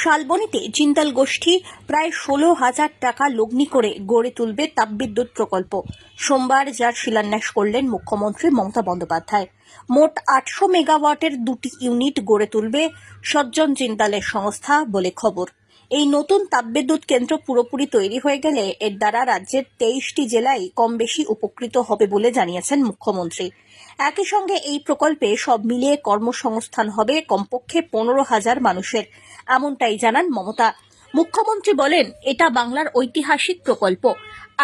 শালবনীতে জিন্দাল গোষ্ঠী প্রায় ষোলো হাজার টাকা লগ্নি করে গড়ে তুলবে তাপবিদ্যুৎ প্রকল্প। সোমবার যার শিলান্যাস করলেন মুখ্যমন্ত্রী মমতা বন্দ্যোপাধ্যায়। মোট আটশো মেগাওয়াটের দুটি ইউনিট গড়ে তুলবে সজ্জন জিন্দালের সংস্থা বলে খবর। এই নতুন তাপবিদ্যুৎ কেন্দ্র পুরোপুরি তৈরি হয়ে গেলে এর দ্বারা রাজ্যের তেইশটি জেলায় কম বেশি উপকৃত হবে বলে জানিয়েছেন মুখ্যমন্ত্রী। একই সঙ্গে এই প্রকল্পে সব মিলিয়ে কর্মসংস্থান হবে কমপক্ষে পনেরো হাজার মানুষের। এমনটাই জানান মমতা। মুখ্যমন্ত্রী বলেন, এটা বাংলার ঐতিহাসিক প্রকল্প।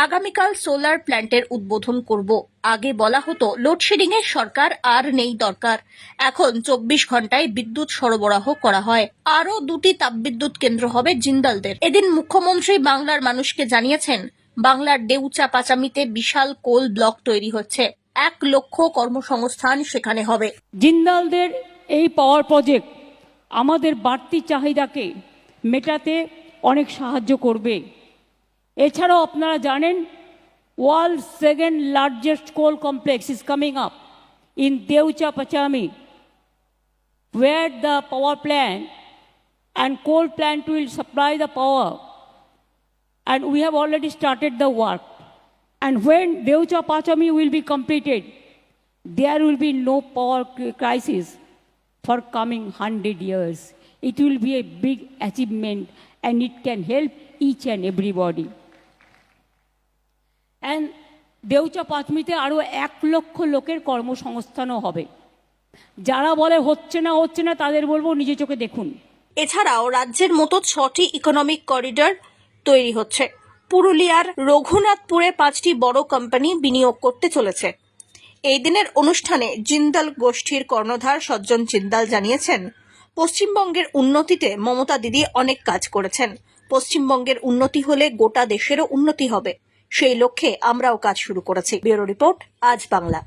আগামীকাল সোলার প্ল্যান্টের উদ্বোধন করব। আগে বলা হতো লোডশেডিং এর সরকার আর নেই দরকার। এখন চব্বিশ ঘন্টায় বিদ্যুৎ সরবরাহ করা হয়। আরও দুটি তাপবিদ্যুৎ কেন্দ্র হবে জিন্দালদের। এদিন মুখ্যমন্ত্রী বাংলার মানুষকে জানিয়েছেন, বাংলার ডেউচা পাচামিতে বিশাল কোল ব্লক তৈরি হচ্ছে। এক লক্ষ কর্মসংস্থান সেখানে হবে। জিন্দালদের এই পাওয়ার প্রজেক্ট আমাদের বাড়তি চাহিদাকে মেটাতে অনেক সাহায্য করবে এছাড়াও আপনারা জানেন world second largest coal complex is coming up in Deucha Pachami where the power plant and coal plant will supply the power and we have already started the work and when Deucha Pachami will be completed there will be no power cri- crisis For coming 100 years. It will be a big achievement and it can help each and everybody. And Deucha পাঁচমিতে আরও এক লক্ষ লোকের কর্মসংস্থানও হবে যারা বলে হচ্ছে না হচ্ছে না, তাদের বলব নিজে চোখে দেখুন এছাড়াও রাজ্যের মতো ছটি ইকোনমিক করিডর তৈরি হচ্ছে পুরুলিয়ার রঘুনাথপুরে পাঁচটি বড় কোম্পানি বিনিয়োগ করতে চলেছে এই দিনের অনুষ্ঠানে জিন্দাল গোষ্ঠীর কর্ণধার সজ্জন জিন্দাল জানিয়েছেন, পশ্চিমবঙ্গের উন্নতিতে মমতা দিদি অনেক কাজ করেছেন। পশ্চিমবঙ্গের উন্নতি হলে গোটা দেশেরও উন্নতি হবে। সেই লক্ষ্যে আমরাও কাজ শুরু করেছি। ব্যুরো রিপোর্ট, আজ বাংলা।